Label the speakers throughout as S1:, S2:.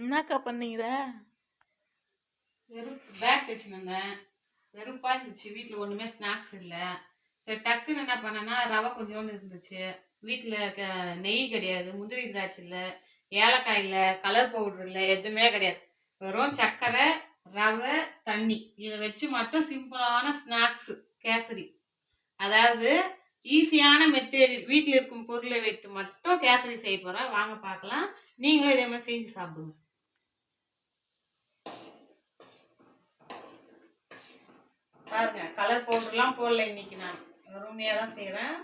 S1: என்னக்கா பண்ணீங்க
S2: வெறும் பேக் வச்சுருந்தேன். வெறுப்பா இருந்துச்சு. வீட்டில் ஒன்றுமே ஸ்நாக்ஸ் இல்லை. சரி டக்குன்னு என்ன பண்ணேன்னா ரவை கொஞ்சோண்டு இருந்துச்சு. வீட்டில் நெய் கிடையாது முந்திரி திராட்சை இல்லை ஏலக்காய் இல்லை கலர் பவுடர் இல்லை எதுவுமே கிடையாது. வெறும் சர்க்கரை ரவை தண்ணி. இதை வச்சு மட்டும் சிம்பிளான ஸ்நாக்ஸு கேசரி. அதாவது ஈஸியான மெத்தேடு வீட்டில் இருக்கும் பொருளை வைத்து மட்டும் கேசரி செய்ய போகிறேன் வாங்க பார்க்கலாம். நீங்களும் இதே மாதிரி செஞ்சு சாப்பிடுங்க. பாருங்க கலர் பவுடர்லாம் போடல இன்னைக்கு நான். அருமையாக தான் செய்கிறேன்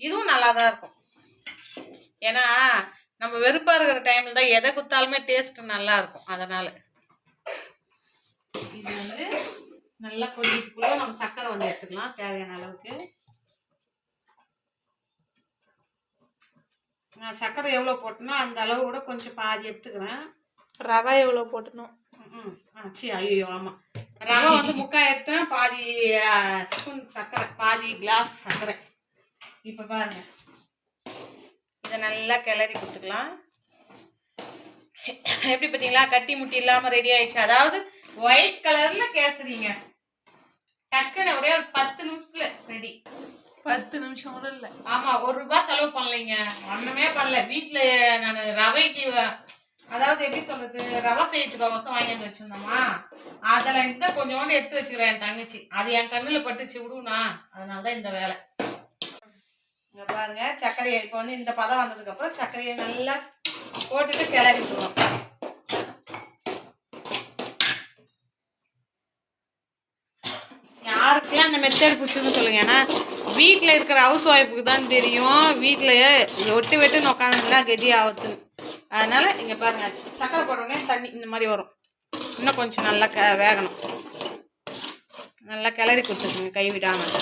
S2: இதுவும் நல்லா தான் இருக்கும். ஏன்னா நம்ம வெறுப்பாக இருக்கிற டைமில் தான் எதை குத்தாலுமே டேஸ்ட் நல்லா இருக்கும். அதனால். இது வந்து நல்லா கொதிக்குள்ள நம்ம சர்க்கரை வந்து எடுத்துக்கலாம் தேவையான அளவுக்கு. நான் சர்க்கரை எவ்வளோ போட்டனோ அந்த அளவு கூட கொஞ்சம் பாதி எடுத்துக்கிறேன்.
S1: ரவை எவ்வளோ போட்டணும்
S2: சரி ஐயோ ஆமாம் ரவை வந்து முக்கால் எடுத்தேன் பாதி ஸ்பூன் சர்க்கரை பாதி கிளாஸ் சர்க்கரை. இப்போ பாருங்க. இதை நல்லா கிளறி கொடுத்துக்கலாம். எப்படி பார்த்தீங்களா? கட்டி முட்டி இல்லாமல் ரெடி ஆயிடுச்சு. அதாவது ஒயிட் கலரில் கேசரிங்க டக்குன்னு ஒரே ஒரு பத்து நிமிஷத்துல ரெடி
S1: பத்து நிமிஷம் கூட இல்லை.
S2: ஆமா ஒரு ரூபாய் செலவு பண்ணலைங்க. ஒண்ணுமே பண்ணல. வீட்டுல நான் ரவைக்கு அதாவது எப்படி சொல்றது ரவை செய்யறதுக்கு அவசரம் வாங்கி வந்து வச்சிருந்தோமா? அதில் இந்த கொஞ்சோண்டு எடுத்து வச்சுக்கிறேன் என் தங்கச்சி. அது என் கண்ணில் பட்டுச்சு விடுனா. அதனாலதான் இந்த வேலை. இங்கே பாருங்க சர்க்கரையை இப்போ வந்து இந்த பதம் வந்ததுக்கப்புறம் சர்க்கரையை நல்லா போட்டுட்டு கிளறி விட்டுருவோம். யாருக்கெல்லாம் அந்த மெத்தட் பிடிச்சதுன்னு சொல்லுங்க. ஏன்னா வீட்டில் இருக்கிற ஹவுஸ் ஒய்ஃபுக்கு தான் தெரியும். வீட்டில் ஒட்டு வெட்டுன்னு உட்காந்துருந்தா கெதி ஆகுதுன்னு அதனால் இங்கே பாருங்கள் சக்கரை போட்டோடனே தண்ணி இந்த மாதிரி வரும். இன்னும் கொஞ்சம் நல்லா க வேகணும். நல்லா கிளறி கொடுத்துருக்குங்க கை விடாமல்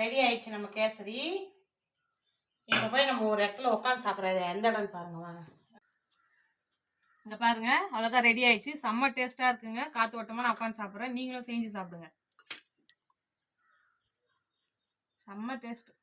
S2: ரெடி ஆயிடுச்சு நம்ம கேசரி. இப்போ போய் நம்ம ஒரு இடத்துல உட்காந்து சாப்பிட்றது எந்த இடம்னு பாருங்க வாங்க. இங்கே பாருங்க அவ்வளோதான் ரெடி ஆயிடுச்சு. செம்ம டேஸ்ட்டாக இருக்குங்க. காற்று ஓட்டமாக நான் உட்காந்து சாப்பிட்றேன். நீங்களும் செஞ்சு சாப்பிடுங்க. செம்ம டேஸ்ட்டு